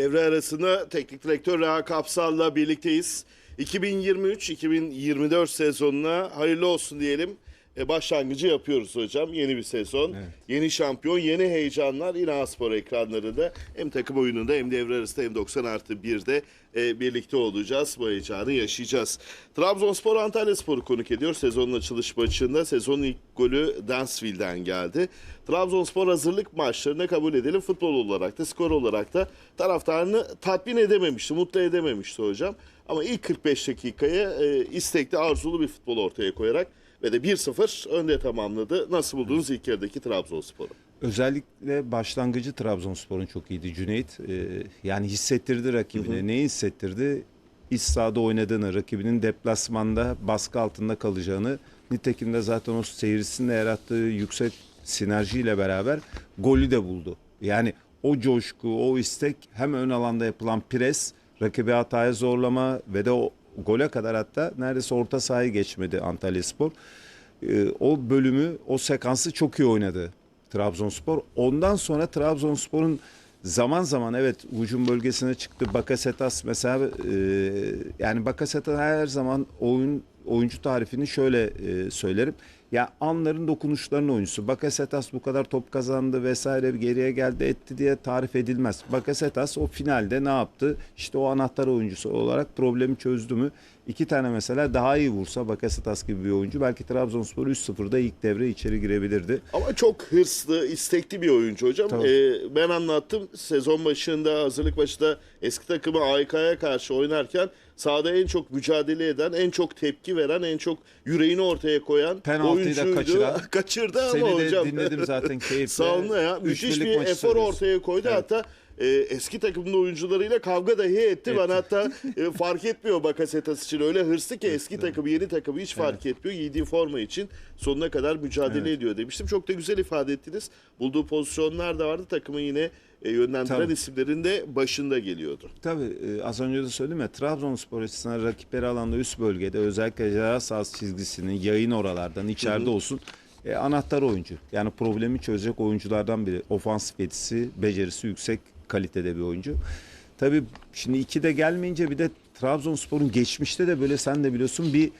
Devre arasında teknik direktör Reha Kapsal'la birlikteyiz. 2023-2024 sezonuna hayırlı olsun diyelim. E, başlangıcı yapıyoruz hocam. Yeni bir sezon, yeni şampiyon, yeni heyecanlar yine Aspor ekranlarında. Hem takım oyununda hem devre arasında hem 90 artı 1'de e, birlikte olacağız. Bu heyecanı yaşayacağız. Trabzonspor Antalya Spor'u konuk ediyor. Sezonun açılış maçında sezonun ilk golü Dansville'den geldi. Trabzonspor hazırlık maçlarına kabul edelim. Futbol olarak da skor olarak da taraftarını tatmin edememişti, mutlu edememişti hocam. Ama ilk 45 dakikaya e, istekli, arzulu bir futbol ortaya koyarak ve de 1-0 önde tamamladı. Nasıl buldunuz ilk yarıdaki Trabzonspor'u? Özellikle başlangıcı Trabzonspor'un çok iyiydi Cüneyt. Ee, yani hissettirdi rakibine. Neyi hissettirdi? İç sahada oynadığını, rakibinin deplasmanda baskı altında kalacağını. Nitekim de zaten o seyircisinde yarattığı yüksek sinerjiyle beraber golü de buldu. Yani o coşku, o istek hem ön alanda yapılan pres, rakibi hataya zorlama ve de o gole kadar hatta neredeyse orta sahayı geçmedi Antalya Spor. Ee, o bölümü, o sekansı çok iyi oynadı Trabzonspor. Ondan sonra Trabzonspor'un zaman zaman evet hücum bölgesine çıktı. Bakasetas mesela e, yani Bakasetas her zaman oyun oyuncu tarifini şöyle e, söylerim. Ya anların dokunuşlarının oyuncusu. Bakasetas bu kadar top kazandı vesaire geriye geldi etti diye tarif edilmez. Bakasetas o finalde ne yaptı? İşte o anahtar oyuncusu olarak problemi çözdü mü? İki tane mesela daha iyi vursa Bakasetas gibi bir oyuncu belki Trabzonspor 3-0'da ilk devre içeri girebilirdi. Ama çok hırslı, istekli bir oyuncu hocam. Tabii. Ee, ben anlattım sezon başında, hazırlık başında eski takımı AYK'ya karşı oynarken sahada en çok mücadele eden, en çok tepki veren, en çok yüreğini ortaya koyan Penaltıyı da oyuncuydu. kaçıran. Kaçırdı ama Seni de hocam. dinledim zaten keyifle. Sağında ya. Üç Müthiş bir efor ortaya koydu. Evet. Hatta e, eski takımın oyuncularıyla kavga dahi etti. Ben Etti. hatta e, fark etmiyor Bakasetas için. Öyle hırslı ki eski takımı yeni takımı hiç fark etmiyor. Giydiği forma için sonuna kadar mücadele ediyor demiştim. Çok da güzel ifade ettiniz. Bulduğu pozisyonlar da vardı. Takımı yine e, yönlendiren Tabii. isimlerin de başında geliyordu. Tabii e, az önce de söyledim ya Trabzonspor açısından rakipleri alanda üst bölgede özellikle ceza sahası çizgisinin yayın oralardan içeride olsun e, anahtar oyuncu. Yani problemi çözecek oyunculardan biri. Ofansif yetisi, becerisi yüksek kalitede bir oyuncu. Tabii şimdi iki de gelmeyince bir de Trabzonspor'un geçmişte de böyle sen de biliyorsun bir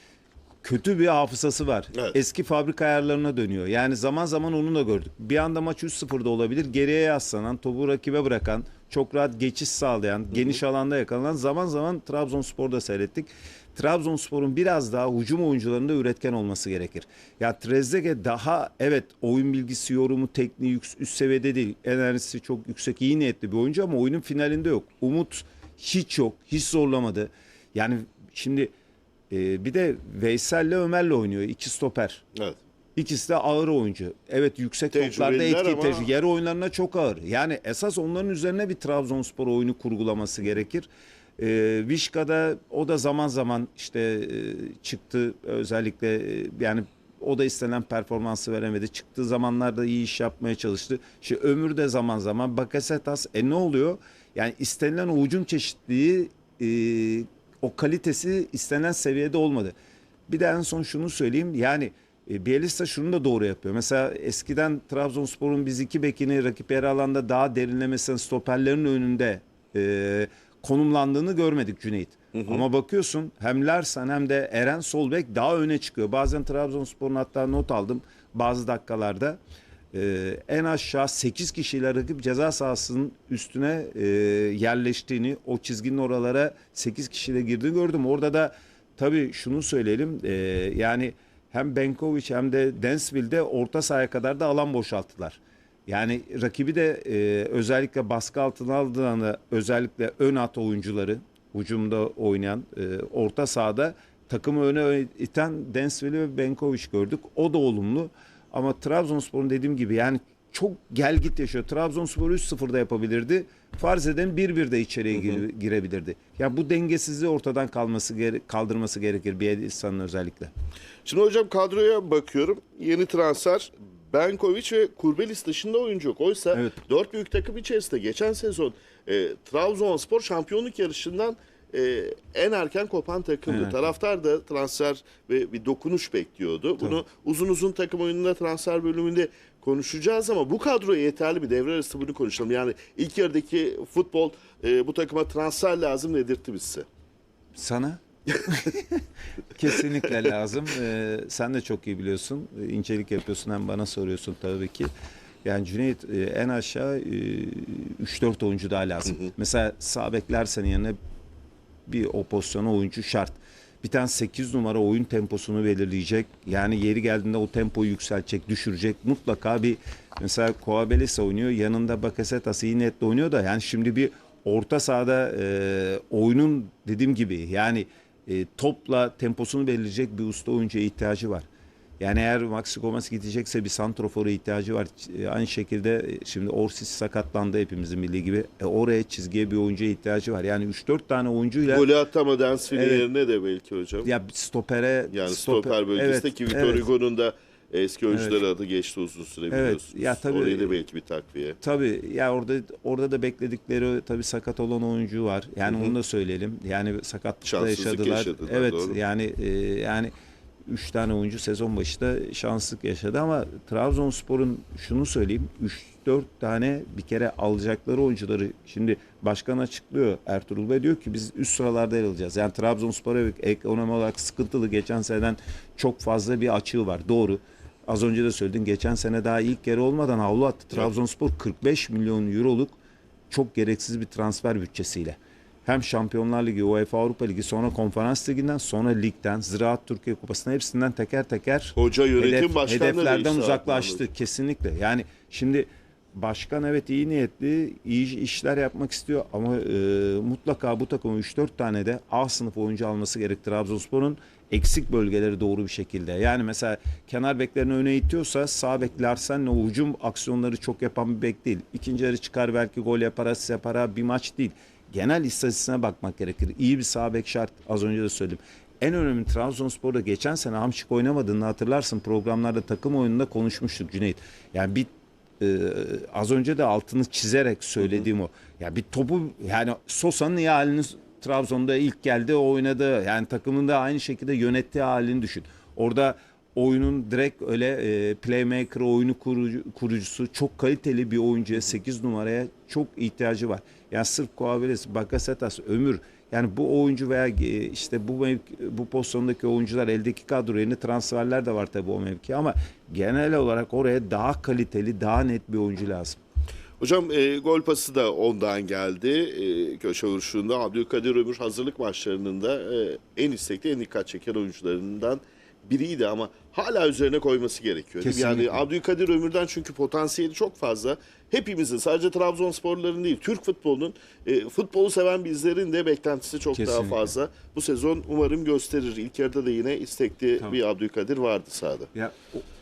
kötü bir hafızası var. Evet. Eski fabrika ayarlarına dönüyor. Yani zaman zaman onu da gördük. Bir anda maç 3-0'da olabilir. Geriye yaslanan, topu rakibe bırakan, çok rahat geçiş sağlayan, geniş alanda yakalanan zaman zaman Trabzonspor'da seyrettik. Trabzonspor'un biraz daha hücum oyuncularında üretken olması gerekir. Ya Trezeguet daha evet oyun bilgisi, yorumu, tekniği üst, üst seviyede değil. Enerjisi çok yüksek, iyi niyetli bir oyuncu ama oyunun finalinde yok. Umut hiç yok, hiç zorlamadı. Yani şimdi ee, bir de Veysel'le Ömer'le oynuyor. iki stoper. Evet. İkisi de ağır oyuncu. Evet yüksek toplarda Tecrübeliler etki ama- tecrübe. Yer oyunlarına çok ağır. Yani esas onların üzerine bir Trabzonspor oyunu kurgulaması gerekir. Ee, Vişka'da o da zaman zaman işte e, çıktı özellikle e, yani o da istenen performansı veremedi. Çıktığı zamanlarda iyi iş yapmaya çalıştı. İşte Ömür de zaman zaman Bakasetas e ne oluyor? Yani istenilen o hücum çeşitliliği e, o kalitesi istenen seviyede olmadı. Bir de en son şunu söyleyeyim. Yani e, Bielitsa şunu da doğru yapıyor. Mesela eskiden Trabzonspor'un biz iki bekini rakip yarı alanda daha derinlemesine stoperlerin önünde e, konumlandığını görmedik Cüneyt. Ama bakıyorsun hem Larsen hem de Eren Solbek daha öne çıkıyor. Bazen Trabzonspor'un hatta not aldım bazı dakikalarda. e, en aşağı 8 kişiyle rakip ceza sahasının üstüne e, yerleştiğini, o çizginin oralara 8 kişiyle girdiğini gördüm. Orada da tabii şunu söyleyelim. e, yani hem Benkovic hem de Densville'de orta sahaya kadar da alan boşalttılar. Yani rakibi de e, özellikle baskı altına aldığında özellikle ön at oyuncuları hücumda oynayan e, orta sahada takımı öne iten Densville ve Benkovic gördük. O da olumlu. Ama Trabzonspor'un dediğim gibi yani çok gel git yaşıyor. Trabzonspor 3-0'da yapabilirdi. Farz edelim 1-1'de içeriye gire- girebilirdi. Ya bu dengesizliği ortadan kalması gere- kaldırması gerekir bir insanın özellikle. Şimdi hocam kadroya bakıyorum. Yeni transfer Benkovic ve Kurbelis dışında oyuncu yok. Oysa Evet. dört büyük takım içerisinde geçen sezon e, Trabzonspor şampiyonluk yarışından e, en erken kopan takımdı. Evet. Taraftar da transfer ve bir dokunuş bekliyordu. Bunu uzun uzun takım oyununda transfer bölümünde konuşacağız ama bu kadroya yeterli mi? Devre arası bunu konuşalım. Yani ilk yarıdaki futbol e, bu takıma transfer lazım dedirtti bize. Sana kesinlikle lazım. Ee, sen de çok iyi biliyorsun. İncelik yapıyorsun hem bana soruyorsun tabii ki. Yani Cüneyt e, en aşağı e, 3-4 oyuncu daha lazım. Mesela sağ bekler senin yerine bir o pozisyona oyuncu şart. Bir tane 8 numara oyun temposunu belirleyecek. Yani yeri geldiğinde o tempoyu yükseltecek, düşürecek. Mutlaka bir mesela Koabelis oynuyor. Yanında Bakasetas iyi netle oynuyor da yani şimdi bir orta sahada e, oyunun dediğim gibi yani e, topla temposunu belirleyecek bir usta oyuncuya ihtiyacı var. Yani eğer Maxi Gomez gidecekse bir santrofora ihtiyacı var. E, Aynı şekilde e, şimdi Orsis sakatlandı hepimizin bildiği gibi. E, oraya çizgiye bir oyuncuya ihtiyacı var. Yani 3-4 tane oyuncuyla Golü atama Dansville'in Evet. yerine de belki hocam. ya stopere yani stoper, bölgesinde ki Vitor evet. Hugo'nun da eski oyuncuları adı geçti uzun süre Evet, biliyorsunuz. ya tabii- Oraya da belki bir takviye. Tabii ya orada orada da bekledikleri tabii sakat olan oyuncu var. Yani onu da söyleyelim. Yani Şanssızlık yaşadılar. yaşadılar, Evet doğru. yani e, yani 3 tane oyuncu sezon başında şanssızlık yaşadı ama Trabzonspor'un şunu söyleyeyim 3-4 tane bir kere alacakları oyuncuları şimdi başkan açıklıyor Ertuğrul Bey diyor ki biz üst sıralarda yer alacağız. Yani Trabzonspor'a ekonomi olarak sıkıntılı geçen seneden çok fazla bir açığı var. Doğru. Az önce de söyledin geçen sene daha ilk yarı olmadan havlu attı. Trabzonspor 45 milyon euroluk çok gereksiz bir transfer bütçesiyle. Hem Şampiyonlar Ligi, UEFA Avrupa Ligi, sonra Konferans Ligi'nden, sonra ligden, Ziraat Türkiye Kupası'ndan hepsinden teker teker Hoca yönetim hedef- hedeflerden uzaklaştı zaten. kesinlikle. Yani şimdi başkan evet iyi niyetli, iyi işler yapmak istiyor ama e, mutlaka bu takımın 3-4 tane de A sınıf oyuncu alması gerek Trabzonspor'un eksik bölgeleri doğru bir şekilde. Yani mesela kenar beklerini öne itiyorsa sağ bek Larsen'le hücum aksiyonları çok yapan bir bek değil. İkinci yarı çıkar belki gol yapar, asist yapar bir maç değil. Genel istatistiğine bakmak gerekir. İyi bir sağ bek şart. Az önce de söyledim. En önemli Trabzonspor'da geçen sene Hamşik oynamadığını hatırlarsın. Programlarda takım oyununda konuşmuştuk Cüneyt. Yani bir e, az önce de altını çizerek söylediğim o. Ya bir topu yani Sosa'nın iyi halini Trabzon'da ilk geldi oynadı. Yani takımın da aynı şekilde yönettiği halini düşün. Orada oyunun direkt öyle e, playmaker oyunu kurucu, kurucusu çok kaliteli bir oyuncuya 8 numaraya çok ihtiyacı var. Yani sırf Koabeles, Bakasetas, Ömür yani bu oyuncu veya e, işte bu bu pozisyondaki oyuncular eldeki kadro yeni transferler de var tabii o mevki ama genel olarak oraya daha kaliteli, daha net bir oyuncu lazım. Hocam e, gol pası da ondan geldi. E, köşe vuruşunda Abdülkadir Ömür hazırlık maçlarının da e, en istekli, en dikkat çeken oyuncularından biriydi ama hala üzerine koyması gerekiyor. Yani. Abdülkadir Ömür'den çünkü potansiyeli çok fazla. Hepimizin sadece Trabzonsporların değil Türk futbolunun e, futbolu seven bizlerin de beklentisi çok daha Kesinlikle. fazla. Bu sezon umarım gösterir. İlk yarıda da yine istekli Tabii. bir Abdülkadir vardı sahada. Ya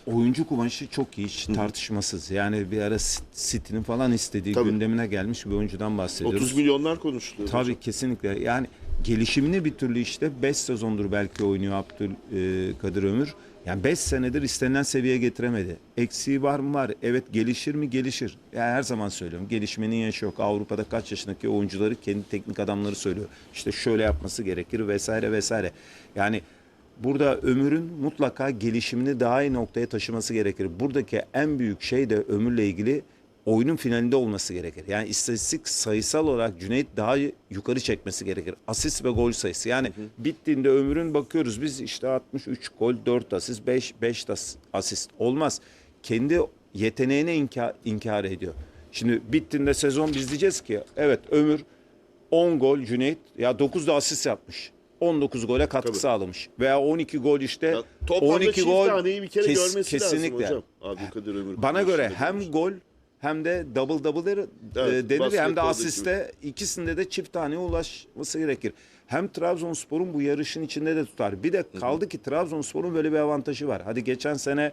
oyuncu kumaşı çok iyi, hiç tartışmasız. Yani bir ara City'nin falan istediği Tabii. gündemine gelmiş bir oyuncudan bahsediyoruz. 30 milyonlar konuşuluyor. Tabii hocam. kesinlikle. Yani gelişimini bir türlü işte 5 sezondur belki oynuyor Abdülkadir Ömür. Yani 5 senedir istenilen seviyeye getiremedi. Eksiği var mı var. Evet gelişir mi gelişir. Yani her zaman söylüyorum. Gelişmenin yaşı yok. Avrupa'da kaç yaşındaki oyuncuları kendi teknik adamları söylüyor. İşte şöyle yapması gerekir vesaire vesaire. Yani burada Ömür'ün mutlaka gelişimini daha iyi noktaya taşıması gerekir. Buradaki en büyük şey de Ömür'le ilgili oyunun finalinde olması gerekir. Yani istatistik sayısal olarak Cüneyt daha yukarı çekmesi gerekir. Asist ve gol sayısı. Yani bittiğinde ömrün bakıyoruz biz işte 63 gol, 4 asist, 5 5 asist olmaz. Kendi yeteneğini inkar, inkar ediyor. Şimdi bittiğinde sezon biz diyeceğiz ki evet ömür 10 gol Cüneyt ya 9 da asist yapmış. 19 gole katkı Tabii. sağlamış. Veya 12 gol işte Ya toplamda 12 çift gol bir kere kes- görmesi kesinlikle. lazım hocam. Abdülkadir Ömür. Bana göre hem demiş. gol hem de double double der, Evet, e, denir hem de asiste ikisinde de çift taneye ulaşması gerekir. Hem Trabzonspor'un bu yarışın içinde de tutar. Bir de kaldı ki Trabzonspor'un böyle bir avantajı var. Hadi geçen sene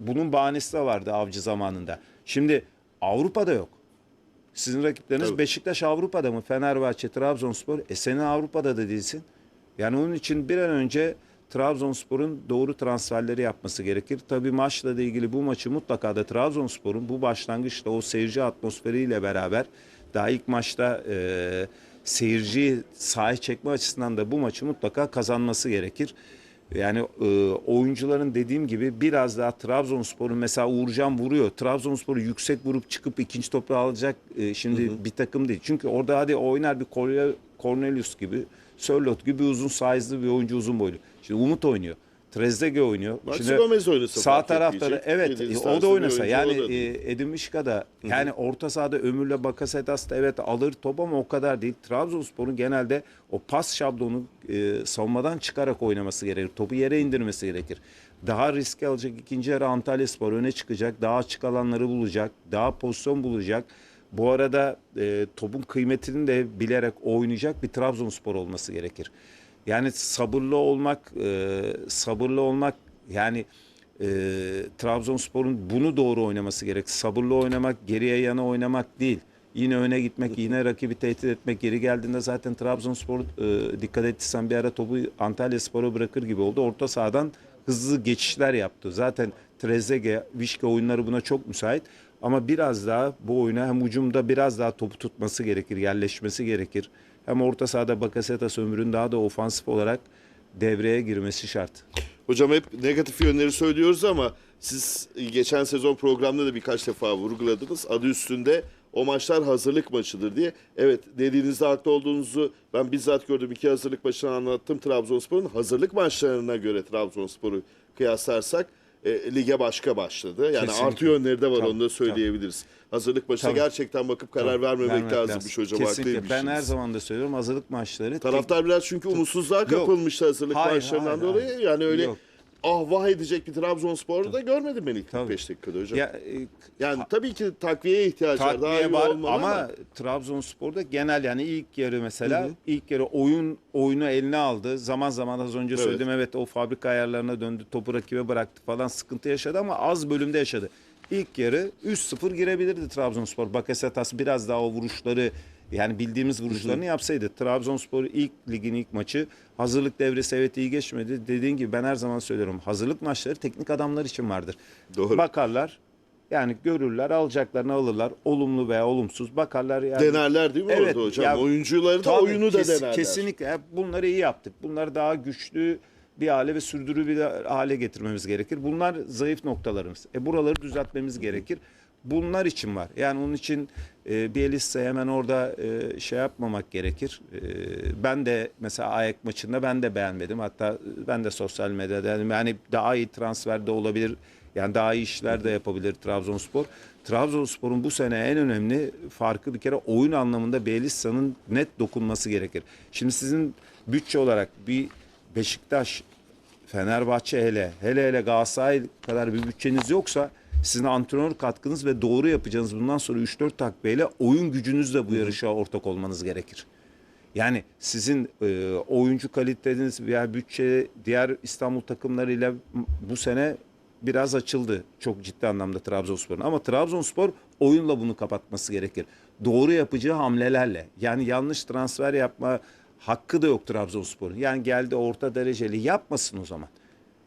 bunun bahanesi de vardı avcı zamanında. Şimdi Avrupa'da yok. Sizin rakipleriniz Tabii. Beşiktaş Avrupa'da mı? Fenerbahçe, Trabzonspor. E senin Avrupa'da da değilsin. Yani onun için bir an önce Trabzonspor'un doğru transferleri yapması gerekir. Tabii maçla da ilgili bu maçı mutlaka da Trabzonspor'un bu başlangıçta o seyirci atmosferiyle beraber daha ilk maçta e, seyirciyi sahaya çekme açısından da bu maçı mutlaka kazanması gerekir. Yani e, oyuncuların dediğim gibi biraz daha Trabzonspor'un mesela Uğurcan vuruyor. Trabzonspor'u yüksek vurup çıkıp ikinci topu alacak e, şimdi bir takım değil. Çünkü orada hadi oynar bir Cornel- Cornelius gibi, Sörloth gibi uzun size'lı bir oyuncu uzun boylu. Şimdi Umut oynuyor. Trezeguet oynuyor. Maxi Şimdi Gomez oynasa Sağ fark tarafta da etmeyecek. evet Dediğiniz e, o tarzda da bir oynasa oyuncu yani o da değil. e, Edin Mişka da yani orta sahada Ömür'le Bakasetas da evet alır top ama o kadar değil. Trabzonspor'un genelde o pas şablonu e, savunmadan çıkarak oynaması gerekir. Topu yere indirmesi gerekir. Daha risk alacak ikinci yarı Antalya Spor öne çıkacak. Daha açık alanları bulacak. Daha pozisyon bulacak. Bu arada e, topun kıymetini de bilerek oynayacak bir Trabzonspor olması gerekir. Yani sabırlı olmak, e, sabırlı olmak yani e, Trabzonspor'un bunu doğru oynaması gerek. Sabırlı oynamak, geriye yana oynamak değil. Yine öne gitmek, yine rakibi tehdit etmek. Geri geldiğinde zaten Trabzonspor e, dikkat ettiysen bir ara topu Antalya Spor'a bırakır gibi oldu. Orta sahadan hızlı geçişler yaptı. Zaten Trezeguet, Vişke oyunları buna çok müsait. Ama biraz daha bu oyuna hem ucumda biraz daha topu tutması gerekir, yerleşmesi gerekir. Hem orta sahada Bakasetas ömrün daha da ofansif olarak devreye girmesi şart. Hocam hep negatif yönleri söylüyoruz ama siz geçen sezon programda da birkaç defa vurguladınız. Adı üstünde o maçlar hazırlık maçıdır diye. Evet dediğinizde haklı olduğunuzu ben bizzat gördüm. İki hazırlık maçını anlattım Trabzonspor'un. Hazırlık maçlarına göre Trabzonspor'u kıyaslarsak e, lige başka başladı. Yani Kesinlikle. artı yönleri de var Tabii, onu da söyleyebiliriz. Hazırlık maçına Tabii. gerçekten bakıp karar Tabii, vermemek vermek lazımmış hocam. Kesinlikle. Ben her zaman da söylüyorum hazırlık maçları. Taraftar biraz çünkü umutsuzluğa kapılmıştı hazırlık Hayır, maçlarından hayır, dolayı. hayır. Yani öyle Yok. Ah vah edecek bir Trabzonspor'u da görmedim ben ilk Tabii. 45 dakikada hocam. ya, e, yani tabii ki takviyeye ihtiyaç var. Daha takviye iyi var ama, ama, Trabzonspor'da genel yani ilk yarı mesela ilk yarı oyun oyunu eline aldı. Zaman zaman az önce Evet. söyledim evet o fabrika ayarlarına döndü. Topu rakibe bıraktı falan sıkıntı yaşadı ama az bölümde yaşadı. İlk yarı 3-0 girebilirdi Trabzonspor. Bakasetas biraz daha o vuruşları yani bildiğimiz vuruşlarını yapsaydı. Trabzonspor ilk ligin ilk maçı hazırlık devresi evet iyi geçmedi. Dediğin gibi ben her zaman söylüyorum. Hazırlık maçları teknik adamlar için vardır. Doğru. Bakarlar yani görürler, alacaklarını alırlar. Olumlu veya olumsuz bakarlar. Yani. denerler değil mi Evet, orada hocam? ya- Oyuncuları da Tabii, oyunu da kes- denerler. Kesinlikle. Bunları iyi yaptık. Bunları daha güçlü bir hale ve sürdürülebilir bir hale getirmemiz gerekir. Bunlar zayıf noktalarımız. E buraları düzeltmemiz gerekir. Bunlar için var. Yani onun için e, Bielitsa hemen orada e, şey yapmamak gerekir. E, ben de mesela ayak maçında ben de beğenmedim. Hatta e, ben de sosyal medyada yani daha iyi transfer de olabilir. Yani daha iyi işler de yapabilir Trabzonspor. Trabzonspor'un bu sene en önemli farkı bir kere oyun anlamında Bielitsa'nın net dokunması gerekir. Şimdi sizin bütçe olarak bir Beşiktaş, Fenerbahçe hele, hele hele Galatasaray kadar bir bütçeniz yoksa sizin antrenör katkınız ve doğru yapacağınız bundan sonra 3-4 takviyeyle oyun gücünüzle bu yarışa ortak olmanız gerekir. Yani sizin e, oyuncu kaliteniz veya bütçe diğer İstanbul takımlarıyla bu sene biraz açıldı. Çok ciddi anlamda Trabzonspor'un. Ama Trabzonspor oyunla bunu kapatması gerekir. Doğru yapacağı hamlelerle. Yani yanlış transfer yapma hakkı da yok Trabzonspor'un. Yani geldi orta dereceli yapmasın o zaman.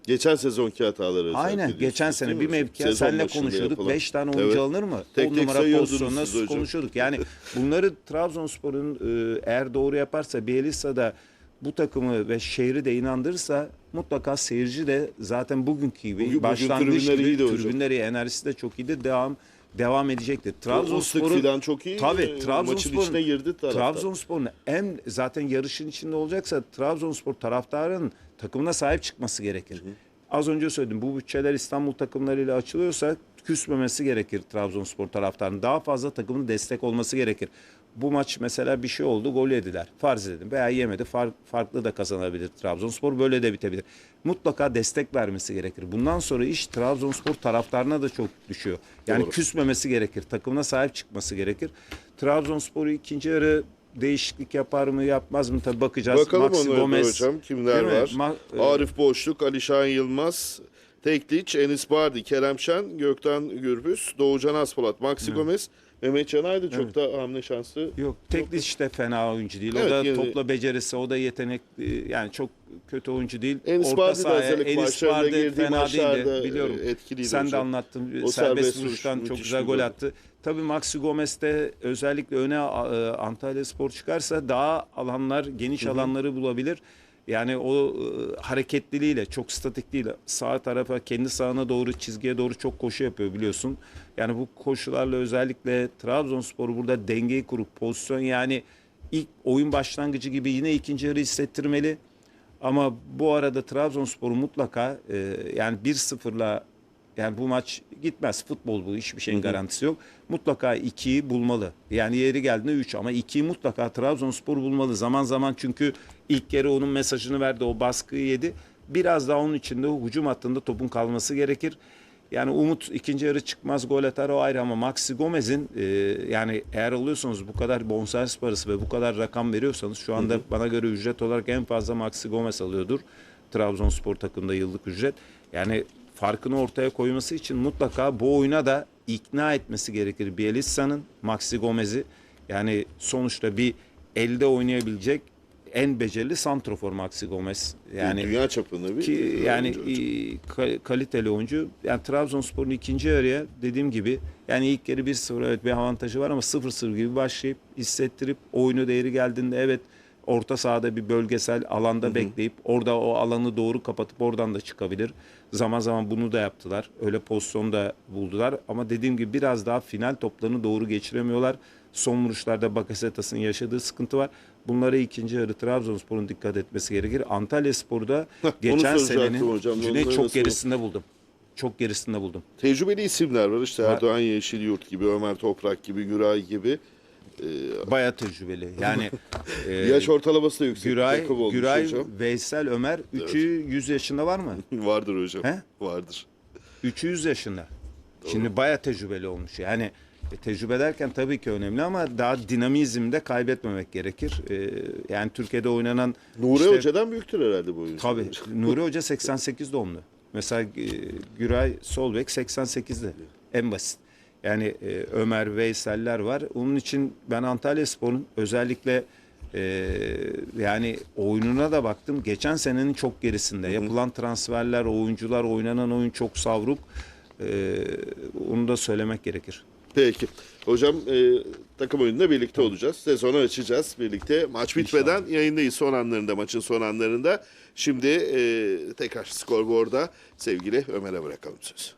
Geçen sezonki hataları özellikle Aynen geçen sene mi bir hocam? mevkiye Sezon seninle başında konuşuyorduk. yapılan. 5 tane oyuncu Evet. alınır mı? Tek 10 tek numara sayıyordunuz pozisyonunda siz hocam. konuşuyorduk. Yani bunları Trabzonspor'un e, eğer doğru yaparsa Bielitsa da bu takımı ve şehri de inandırırsa mutlaka seyirci de zaten bugünkü gibi Bugün- bugün başlangıç gibi iyiydi hocam. tribünleri enerjisi de çok iyiydi. Devam devam edecektir. Trabzonspor'un filan çok iyi. Tabii Maçın Trabzonspor'un içine girdi taraftar. Trabzonspor'un en zaten yarışın içinde olacaksa Trabzonspor taraftarın takımına sahip çıkması gerekir. Az önce söyledim bu bütçeler İstanbul takımlarıyla açılıyorsa küsmemesi gerekir Trabzonspor taraftarının. Daha fazla takımın destek olması gerekir. Bu maç mesela bir şey oldu gol yediler. Farz edelim veya yemedi far- farklı da kazanabilir Trabzonspor böyle de bitebilir. Mutlaka destek vermesi gerekir. Bundan sonra iş Trabzonspor taraftarına da çok düşüyor. Yani Doğru. küsmemesi gerekir. Takımına sahip çıkması gerekir. Trabzonspor'u ikinci yarı değişiklik yapar mı yapmaz mı tabii bakacağız. Bakalım Maxi onlara da Gomez, hocam kimler var? Ma- e, Arif Boşluk, Alişan Yılmaz, Tekliç, Enis Bardi, Kerem Şen, Gökten Gürbüz, Doğucan Aspolat, Maxi Gomez, Mehmet Canay da çok da hamle şansı. Yok teknik işte fena oyuncu değil. Evet, o da yani- topla becerisi, o da yetenek yani çok kötü oyuncu değil. Enis de hazırlık Enis Bardi fena değildi biliyorum. e, etkiliydi Sen de hocam. anlattın. O serbest serbest vuruş, vuruştan çok güzel gol attı. Tabii Maxi Gomez de özellikle öne e, Antalya Spor çıkarsa daha alanlar, geniş alanları bulabilir. Yani o e, hareketliliğiyle, çok statik değil. Sağ tarafa, kendi sağına doğru, çizgiye doğru çok koşu yapıyor biliyorsun. Yani bu koşularla özellikle Trabzonspor burada dengeyi kurup pozisyon yani ilk oyun başlangıcı gibi yine ikinci yarı hissettirmeli. Ama bu arada Trabzonspor mutlaka e, yani 1-0'la yani bu maç gitmez. Futbol bu. Hiçbir şeyin garantisi yok. Mutlaka 2'yi bulmalı. Yani yeri geldiğinde 3 ama 2'yi mutlaka Trabzonspor bulmalı. Zaman zaman çünkü ilk kere onun mesajını verdi. O baskıyı yedi. Biraz daha onun içinde hücum hattında topun kalması gerekir. Yani Umut ikinci yarı çıkmaz gol atar o ayrı ama Maxi Gomez'in e, yani eğer alıyorsanız bu kadar bonservis parası ve bu kadar rakam veriyorsanız şu anda bana göre ücret olarak en fazla Maxi Gomez alıyordur. Trabzonspor takımda yıllık ücret. Yani farkını ortaya koyması için mutlaka bu oyuna da ikna etmesi gerekir. Bielitsa'nın Maxi Gomez'i yani sonuçta bir elde oynayabilecek en becerili santrofor Maxi Gomez. Yani Dünya çapında bir ki yani oyuncu e, ka- kaliteli oyuncu. Yani Trabzonspor'un ikinci yarıya dediğim gibi yani ilk yarı 1-0 evet bir avantajı var ama 0-0 gibi başlayıp hissettirip oyunu değeri geldiğinde evet orta sahada bir bölgesel alanda bekleyip orada o alanı doğru kapatıp oradan da çıkabilir. Zaman zaman bunu da yaptılar. Öyle pozisyon da buldular ama dediğim gibi biraz daha final toplarını doğru geçiremiyorlar. Son vuruşlarda Bakasetas'ın yaşadığı sıkıntı var. Bunlara ikinci yarı Trabzonspor'un dikkat etmesi gerekir. Antalya Spor'da geçen senenin hocam. Cüneyt çok gerisinde buldum. Çok gerisinde buldum. Tecrübeli isimler var işte. Erdoğan Yeşilyurt gibi, Ömer Toprak gibi, Güray gibi. Bayağı tecrübeli. Yani e, Yaş ortalaması da yüksek. Güray, takım olmuş Güray, hocam. Veysel, Ömer üçü 100 yaşında var mı? Vardır hocam. He? Vardır. Üçü 100 yaşında. Şimdi bayağı tecrübeli olmuş. Yani e, tecrübe derken tabii ki önemli ama daha dinamizmde kaybetmemek gerekir. E, yani Türkiye'de oynanan Nuri işte- Hoca'dan büyüktür herhalde bu oyuncu. Tabii. Nuri Hoca 88 doğumlu. Mesela e, Güray Solbek 88'de. En basit. Yani e, Ömer Veysel'ler var. Onun için ben Antalya Spor'un özellikle e, yani oyununa da baktım. Geçen senenin çok gerisinde. Yapılan transferler, oyuncular, oynanan oyun çok savruk. E, onu da söylemek gerekir. Peki. Hocam e, takım oyununda birlikte olacağız. Sezonu açacağız birlikte. Maç bitmeden yayındayız son anlarında, maçın son anlarında. Şimdi e, tekrar skorboarda sevgili Ömer'e bırakalım sözü.